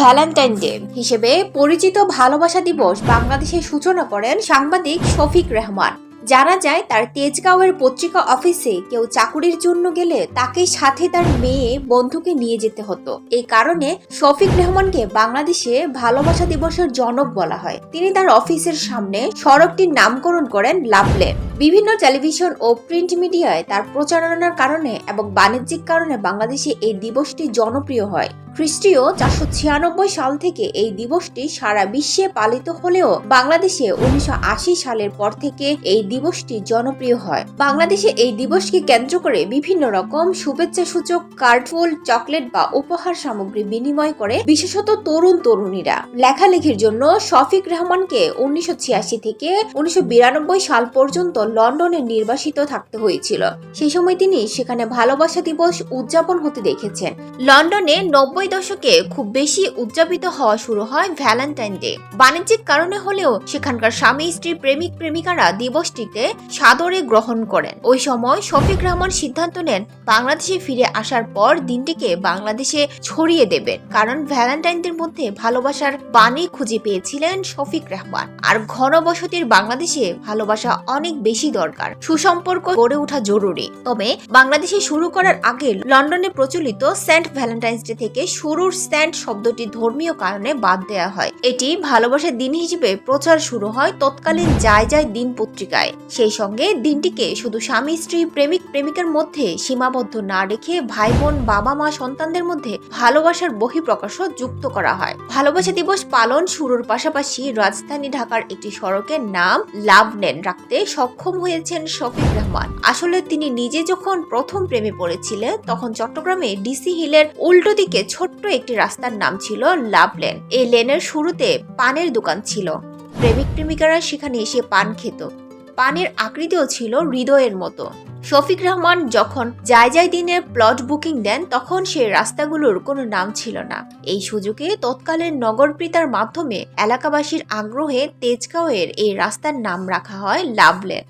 Valentine day হিসেবে পরিচিত ভালোবাসা দিবস বাংলাদেশে সূচনা করেন সাংবাদিক শফিক রহমান। জানা যায় তার তেজগাঁওয়ের পত্রিকা অফিসে কেউ চাকুরির জন্য গেলে তাকে সাথে তার মেয়ে, বন্ধুকে নিয়ে যেতে হতো। এই কারণে শফিক রহমানকে বাংলাদেশে ভালোবাসা দিবসের জনক বলা হয়। তিনি তার অফিসের সামনে সড়কটির নামকরণ করেন লাভলেন। বিভিন্ন টেলিভিশন ও প্রিন্ট মিডিয়ায় তার প্রচারণার কারণে এবং বাণিজ্যিক কারণে বাংলাদেশে এই দিবসটি জনপ্রিয় হয়। খ্রিস্টীয় চারশো ছিয়ানব্বই সাল থেকে এই দিবসটি সারা বিশ্বে পালিত হলেও বাংলাদেশে উনিশশো সালের পর থেকে এই দিবসটি জনপ্রিয় হয়। বাংলাদেশে এই দিবসকে কেন্দ্র করে বিভিন্ন রকম শুভেচ্ছা সূচক চকলেট বা উপহার সামগ্রী বিনিময় করে বিশেষত তরুণ তরুণীরা। লেখালেখির জন্য শফিক রহমানকে উনিশশো ছিয়াশি থেকে উনিশশো বিরানব্বই সাল পর্যন্ত লন্ডনে নির্বাসিত থাকতে হয়েছিল। সেই সময় তিনি সেখানে ভালোবাসা দিবস উদযাপন হতে দেখেছেন। লন্ডনে নব্বই দশকে খুব বেশি উদযাপিত হওয়া শুরু হয় ভ্যালেন্টাইন ডে। বাণিজ্যিক কারণে হলেও সেখানকার স্বামী, স্ত্রী, প্রেমিক, প্রেমিকারা দিবসটিতে সাদরে গ্রহণ করেন। ওই সময় শফিক রহমান সিদ্ধান্ত নেন, বাংলাদেশে ফিরে আসার পর দিনটিকে বাংলাদেশে ছড়িয়ে দেবেন। কারণ ভ্যালেন্টাইনদের মধ্যে ভালোবাসার বাণী খুঁজে পেয়েছিলেন শফিক রহমান। আর ঘনবসতির বাংলাদেশে ভালোবাসা অনেক বেশি দরকার। সুসম্পর্ক গড়ে ওঠা জরুরি। তবে বাংলাদেশে শুরু করার আগে লন্ডনে প্রচলিত সেন্ট ভ্যালেন্টাইন্স ডে থেকে শুরুর স্ট্যান্ড শব্দটি ধর্মীয় কারণে বাদ দেওয়া হয়। এটি ভালোবাসার দিন হিসেবে প্রচার শুরু হয় তৎকালীন যায় যায় দিন পত্রিকায়। সেই সঙ্গে দিনটিকে শুধু স্বামী, স্ত্রী, প্রেমিক, প্রেমিকার মধ্যে সীমাবদ্ধ না রেখে ভাই বোন বাবা মা সন্তানদের মধ্যে ভালোবাসার বহিঃপ্রকাশও যুক্ত করা হয়। ভালোবাসা দিবস পালন শুরুর পাশাপাশি রাজধানী ঢাকার একটি সড়কের নাম লাভনেন রাখতে সক্ষম হয়েছেন শফিক রহমান। আসলে তিনি নিজে যখন প্রথম প্রেমে পড়েছিলেন, তখন চট্টগ্রামে ডিসি হিলের উল্টো দিকে ছোট্ট একটি রাস্তার নাম ছিল লাভ লেন। এই লেনের শুরুতে পানের দোকান ছিল। প্রেমিক প্রেমিকারা সেখানে এসে পান খেত। পানের আকৃতিও ছিল হৃদয়ের মতো। শফিক রহমান যখন যায় যায় দিনের প্লট বুকিং দেন, তখন সেই রাস্তাগুলোর কোনো নাম ছিল না। এই সুযোগে তৎকালীন নগরপ্রিতার মাধ্যমে এলাকাবাসীর আগ্রহে তেজগাঁওয়ের এই রাস্তার নাম রাখা হয় লাভলেন